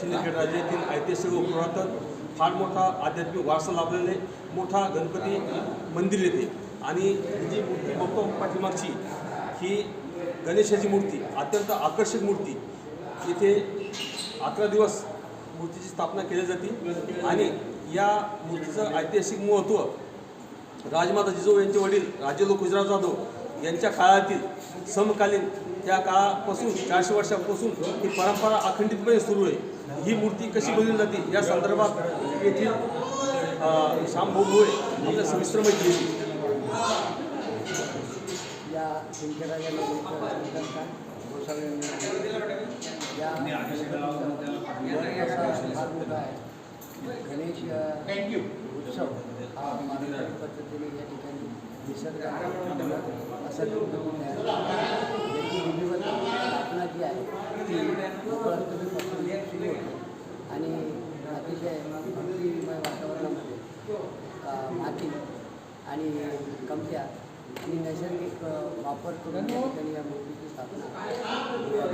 सिंदखेड राज्यातील ऐतिहासिक व पुरातन फार मोठा आध्यात्मिक वारसा लाभलेले मोठा गणपती मंदिर येते आणि जी मूर्ती बघतो पाठीमागची ही गणेशाची मूर्ती अत्यंत आकर्षक मूर्ती इथे अकरा दिवस मूर्तीची स्थापना केली जाते. आणि या मूर्तीचं ऐतिहासिक महत्त्व राजमाता जिजाऊ यांचे वडील राजे लोक गुजरात जाधव यांच्या काळातील समकालीन त्या काळापासून चारशे वर्षापासून ही परंपरा अखंडितपणे सुरू आहे. ही मूर्ती कशी बनवली जाते? या संदर्भात येथील अ, श्याम भाऊ भोळे आपल्या सविस्तर माहिती आहे गणेश उत्सव हा पारंपरिक पद्धतीने या ठिकाणी निसर्ग असा स्थापना जी आहे ती सुरू होते. आणि अतिशय भक्तिमय वातावरणामध्ये माती आणि कमत्या आणि नैसर्गिक वापर करून या ठिकाणी या मूर्तीची स्थापना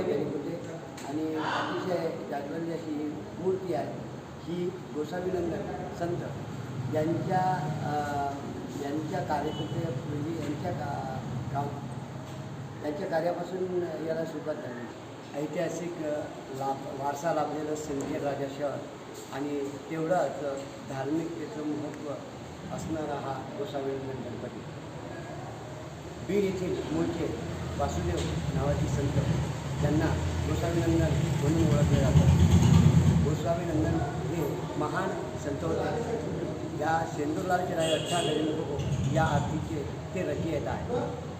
केली होते. आणि अतिशय जागरणी अशी ही मूर्ती आहे ही गोसावीनंदन संत यांच्या कार्यकर्ते म्हणजे यांच्या का गाव यांच्या कार्यापासून याला सुरुवात झाली. ऐतिहासिक लाभ वारसा लाभलेलं सिंदखेड राजा शहर आणि तेवढंच धार्मिक धार्मिकतेचं महत्त्व असणारा हा गोसावीनंदन गणपती. बीड येथील मूळचे वासुदेव नावाचे संत त्यांना गोसावीनंदन म्हणून ओळखले जातात. गोस्वामीनंदन हे महान संत होते या सेंदूरलालचे राय अठ्ठा गजेंद्र या आरतीचे ते रचयिता आहेत.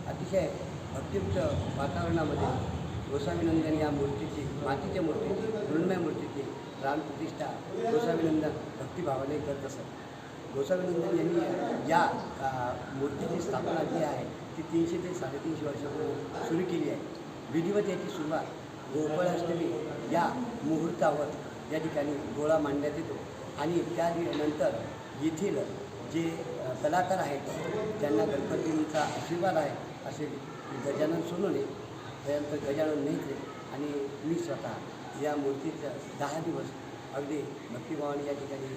अतिशय भक्तियुक्त वातावरणामध्ये गोस्वामीनंदन या मूर्तीची मातीच्या मूर्तीची मृण्मय मूर्तीची प्राणप्रतिष्ठा गोस्वामीनंदन भक्तिभावाने करत असत. गोस्वामीनंदन यांनी या मूर्तीची स्थापना जी आहे ती तीनशे ते साडेतीनशे वर्षापूर्वी सुरू केली आहे. विधिवत याची सुरुवात गोकुळाष्टमी या मुहूर्तावर या ठिकाणी गोळा मांडण्यात येतो आणि त्या नंतर येथील जे कलाकार आहेत त्यांना गणपतींचा आशीर्वाद आहे असे गजानन सोनवणे त्यानंतर गजानन नेत्रे आणि मी स्वतः या मूर्तीचं दहा दिवस अगदी भक्तिभावाने या ठिकाणी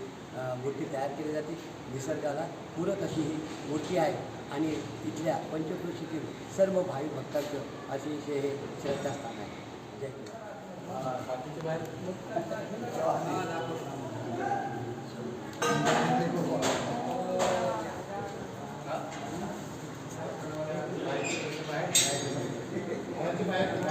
मूर्ती तयार केली जाते. निसर्गाला पूरक अशी ही मूर्ती आहे आणि इथल्या पंचकृषीतील सर्व भाविक भक्तांचं अतिशय हे श्रद्धास्थान आहे. जय बाकीचे बाहेर. back to back.